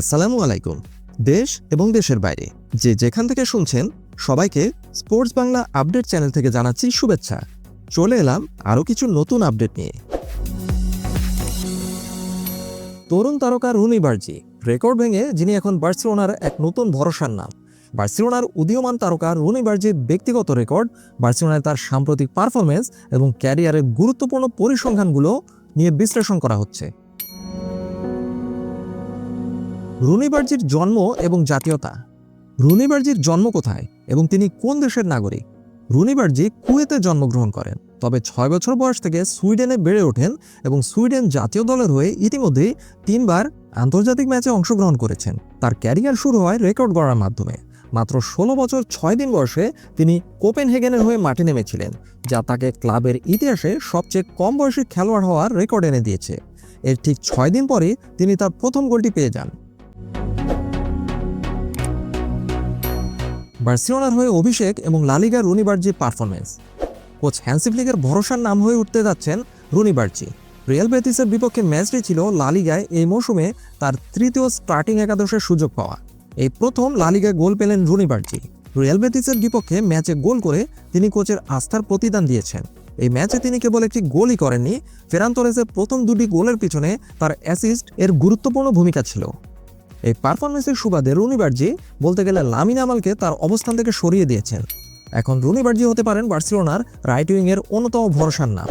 আসসালামু আলাইকুম। দেশ এবং দেশের বাইরে, যে যেখান থেকে শুনছেন, সবাইকে স্পোর্টস বাংলা আপডেট চ্যানেল থেকে জানাচ্ছি শুভেচ্ছা। চলে এলাম আরও কিছু নতুন আপডেট নিয়ে। তরুণ তারকা রুনি বার্জি, রেকর্ড ভেঙে যিনি এখন বার্সেলোনার এক নতুন ভরসার নাম। বার্সেলোনার উদীয়মান তারকা রুনি বার্জির ব্যক্তিগত রেকর্ড, বার্সেলোনায় তার সাম্প্রতিক পারফরমেন্স এবং ক্যারিয়ারের গুরুত্বপূর্ণ পরিসংখ্যানগুলো নিয়ে বিশ্লেষণ করা হচ্ছে। রুনিবার্জির জন্ম এবং জাতীয়তা। রুনিবার্জির জন্ম কোথায় এবং তিনি কোন দেশের নাগরিক? রুনিবার্জি কুয়েতে জন্মগ্রহণ করেন, তবে ছয় বছর বয়স থেকে সুইডেনে বেড়ে ওঠেন এবং সুইডেন জাতীয় দলের হয়ে ইতিমধ্যেই তিনবার আন্তর্জাতিক ম্যাচে অংশগ্রহণ করেছেন। তার ক্যারিয়ার শুরু হয় রেকর্ড গড়ার মাধ্যমে। মাত্র ষোলো বছর ছয় দিন বয়সে তিনি কোপেনহেগেনের হয়ে মাঠে নেমেছিলেন, যা তাকে ক্লাবের ইতিহাসে সবচেয়ে কম বয়সী খেলোয়াড় হওয়ার রেকর্ড এনে দিয়েছে। এর ঠিক ছয় দিন পরে তিনি তার প্রথম গোলটি পেয়ে যান। বার্সেলোনার হয়ে অভিষেক এবং লালিগা রুনিবার্জি পারফরমেন্স কোচ হ্যান্সিফ্লিকের ভরসার নাম হয়ে উঠতে যাচ্ছেন রুনিবার্জি রিয়াল বেতিসের বিপক্ষে ম্যাচটি ছিল লালিগায় এই মৌসুমে তার তৃতীয় স্টার্টিং একাদশের সুযোগ পাওয়া। এই প্রথম লালিগায় গোল পেলেন রুনিবার্জি রিয়াল বেতিসের বিপক্ষে ম্যাচে গোল করে তিনি কোচের আস্থার প্রতিদান দিয়েছেন। এই ম্যাচে তিনি কেবল একটি গোলই করেননি ফেরান্তরেসের প্রথম দুটি গোলের পিছনে তার অ্যাসিস্ট এর গুরুত্বপূর্ণ ভূমিকা ছিল। এই পারফরমেন্সের সুবাদে রুনিবার্জি বলতে গেলে লামিন আমালকে তার অবস্থান থেকে সরিয়ে দিয়েছেন। এখন রুনিবার্জি হতে পারেন বার্সিলোনার রাইট উইংয়ের অন্যতম ভরসার নাম।